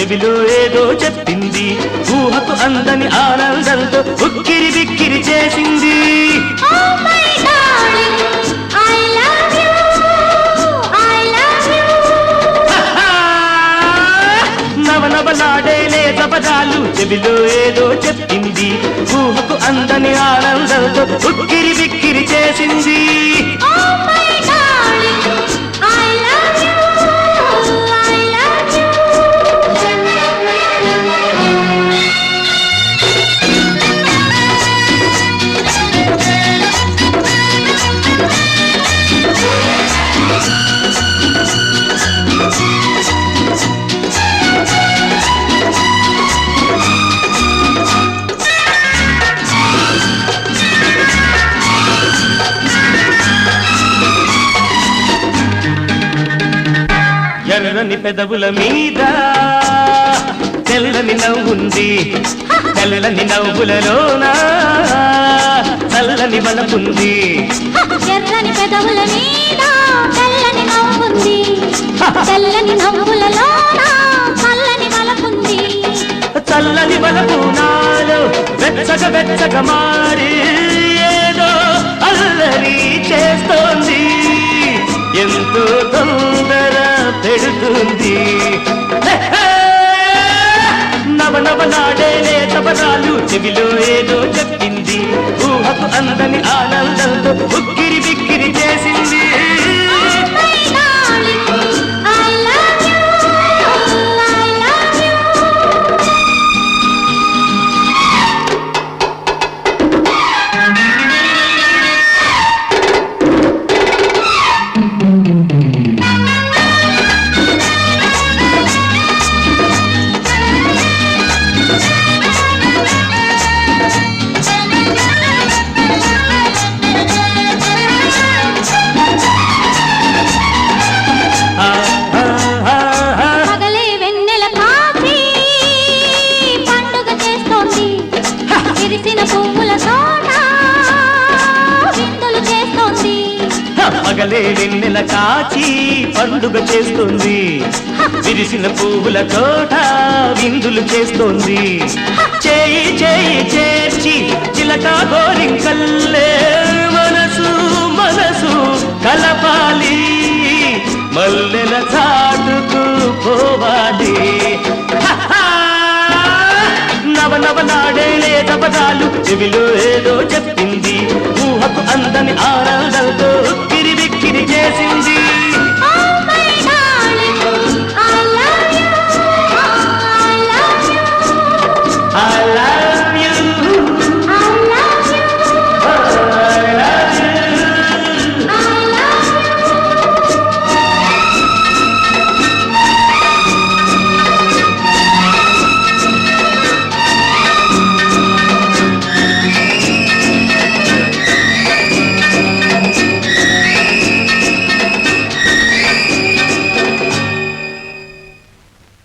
చెవిలో ఏదో చెప్పింది. ఊహకు అందని ఆనందంతో ఉక్కిరి బిక్కిరి చేసింది. Oh. నవనవలాడేలే జపదాలు చెవిలో ఏదో చెప్పింది. ఊహకు అందని ఆనందంతో ఉక్కిరి బిక్కిరి చేసింది. ఎర్రని పెదవుల మీద తెల్లని నవ్వుంది తెల్లని నవ్వులలోన చల్లని వలపుంది ఎర్రని పెదవుల మీద వెచ్చగ మారి ఏదో అల్లరి చేస్తోంది. ఎంతో తొందర పెడుతుంది. నవ నవ నాడేలే తపరాలు చెవిలో ఏదో చెప్పింది. ఊహకు అందని ఆనందంతో ఉక్కిరి బిక్కిరి చేసింది. కలే వెన్నెల కాచి పండుగ చేస్తుంది. విరిసిన పువ్వుల తోట విందులు చేస్తోంది. చేయి చేయి చేర్చి చిలక గోరింకల్లే మనసు మనసు కలపాలి. మల్లెల చాటుకు పోవాలి. నవ నవ నాడేలే తపదాలు చెవిలో ఏదో చెప్పి